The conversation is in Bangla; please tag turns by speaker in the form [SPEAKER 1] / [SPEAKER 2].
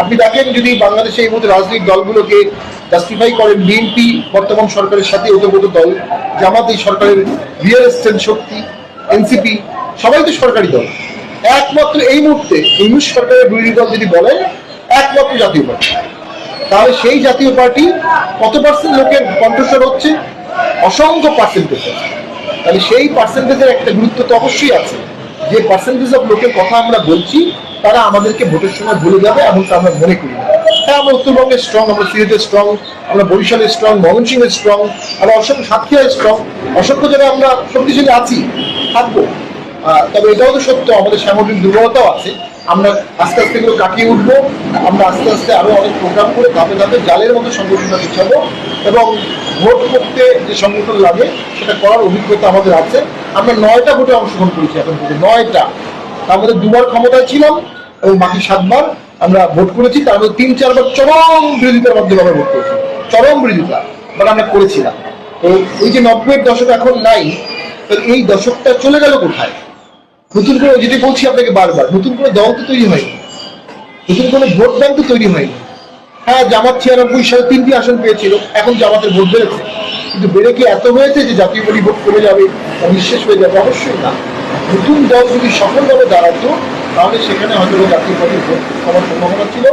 [SPEAKER 1] আপনি দেখেন যদি বাংলাদেশে এই মধ্যে রাজনৈতিক দলগুলোকে জাস্টিফাই করেন, বিএনপি বর্তমান সরকারের সাথে ওতপ্রোত দল, জামাত এই সরকারের রিয়েল এস্টেট শক্তি এনসিপি সবাই তো সরকারি দল। একমাত্র এই মুহূর্তে ইংলিশ সরকারের বিরোধী দল যদি বলেন একমাত্র জাতীয় পার্টি। তাহলে সেই জাতীয় পার্টি কত পার্সেন্ট লোকের কণ্ঠস্বর হচ্ছে? অসংখ্য পার্সেন্টেজ তাহলে সেই পার্সেন্টেজের একটা গুরুত্ব তো অবশ্যই আছে। যে পার্সেন্টেজ অফ লোকের কথা আমরা বলছি, তারা আমাদেরকে ভোটের সময় ভুলে যাবে এমনটা আমরা মনে করি না। হ্যাঁ আমরা উত্তরবঙ্গে স্ট্রং আমরা সিলেটে স্ট্রং আমরা বরিশালে স্ট্রং ময়মনসিংহে স্ট্রং আমরা অসংখ্য সাতক্ষীরায় স্ট্রং অসংখ্য জায়গায় আমরা শক্তিশালী আছি, থাকব। তবে এটাও তো সত্য, আমাদের সামগ্রিক দুর্বলতাও আছে। আমরা আস্তে আস্তে এগুলো কাটিয়ে উঠবো, আমরা আস্তে আস্তে আরও অনেক প্রোগ্রাম করে ধাপে ধাপে জালের মতো সংগঠনটা বিছাবো এবং ভোট করতে যে সংগঠন লাগে, সেটা করার অভিজ্ঞতা আমাদের আছে। আমরা নয়টা ভোটে অংশগ্রহণ করেছি এখন পর্যন্ত নয়টা। তার মধ্যে দুবার ক্ষমতায় ছিলাম এবং বাকি সাতবার আমরা ভোট করেছি। তার মধ্যে তিন, চারবার চরম বিরোধিতার মাধ্যমে আমরা ভোট করেছি। চরম বিরোধিতা বাট আমরা করেছিলাম। তো এই যে নব্বইয়ের দশক এখন নাই, তো এই দশকটা চলে গেল কোথায়? নতুন করে যেটি বলছি আপনাকে বারবার, নতুন করে দল তো তৈরি হয়নি। নতুন কোনো ভোট ব্যাংক তো তৈরি হয়নি। হ্যাঁ জামাত ছিয়ানব্বই সালে তিনটি আসন পেয়েছিল, এখন জামাতের ভোট বেড়েছে। কিন্তু বেড়ে কি এত হয়েছে যে জাতীয় বলি ভোট কমে যাবে বা নিঃশেষ হয়ে যাবে। অবশ্যই না। নতুন দল যদি সফলভাবে দাঁড়াতো, তাহলে সেখানে হয়তো জাতীয় পার্টির ভোট হওয়ার সম্ভাবনা ছিল।